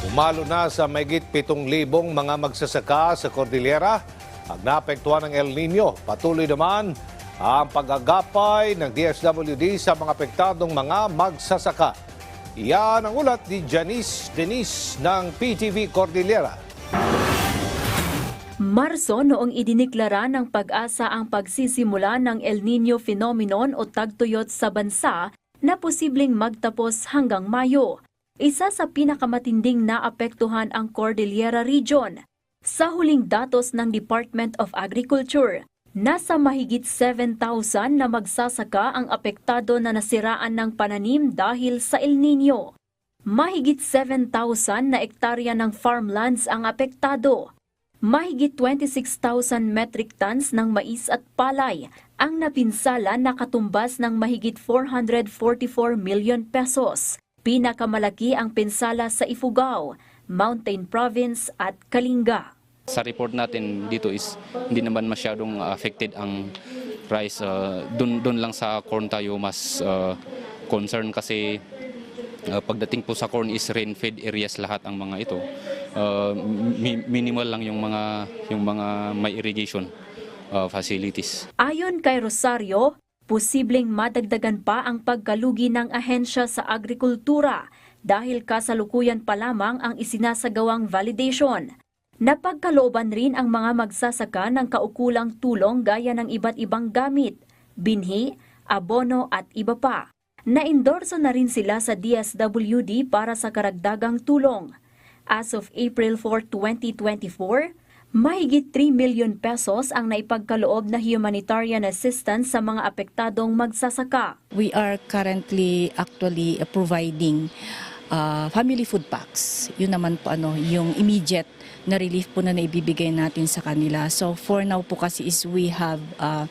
Umalo na sa mayigit 7,000 mga magsasaka sa Cordillera ang naapektuhan ng El Nino. Patuloy naman ang pag-agapay ng DSWD sa mga apektadong mga magsasaka. Iyan ang ulat ni Janice Denise ng PTV Cordillera. Marso noong idiniklara ng pag-asa ang pagsisimula ng El Nino phenomenon o tagtuyot sa bansa na posibleng magtapos hanggang Mayo. Isa sa pinakamatinding naapektuhan ang Cordillera Region. Sa huling datos ng Department of Agriculture, nasa mahigit 7,000 na magsasaka ang apektado na nasiraan ng pananim dahil sa El Nino. Mahigit 7,000 na ektarya ng farmlands ang apektado. Mahigit 26,000 metric tons ng mais at palay ang napinsala na katumbas ng mahigit 444 million pesos. Pinakamalaki ang pinsala sa Ifugao, Mountain Province at Kalinga. Sa report natin dito is hindi naman masyadong affected ang rice. Uh, doon doon lang sa corn tayo mas uh, concern kasi uh, pagdating po sa corn is rain-fed areas lahat ang mga ito. Uh, mi- minimal lang yung mga yung mga may irrigation uh, facilities. Ayon kay Rosario, posibleng madagdagan pa ang pagkalugi ng ahensya sa agrikultura dahil kasalukuyan pa lamang ang isinasagawang validation. Napagkalooban rin ang mga magsasaka ng kaukulang tulong gaya ng iba't ibang gamit, binhi, abono at iba pa. Naendorso na rin sila sa DSWD para sa karagdagang tulong. As of April 4, 2024, mahigit 3 million pesos ang naipagkaloob na humanitarian assistance sa mga apektadong magsasaka. We are currently actually providing uh, family food packs. Yun naman po ano, yung immediate na relief po na naibibigay natin sa kanila. So for now po kasi is we have uh,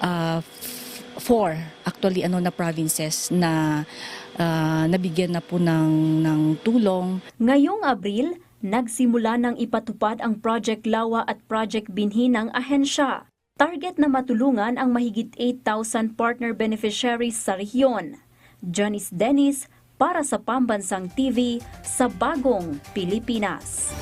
uh, four actually ano na provinces na uh, nabigyan na po ng, ng tulong. Ngayong Abril, nagsimula ng ipatupad ang Project Lawa at Project Binhi ng ahensya. Target na matulungan ang mahigit 8,000 partner beneficiaries sa rehiyon. Janice Dennis para sa Pambansang TV sa Bagong Pilipinas.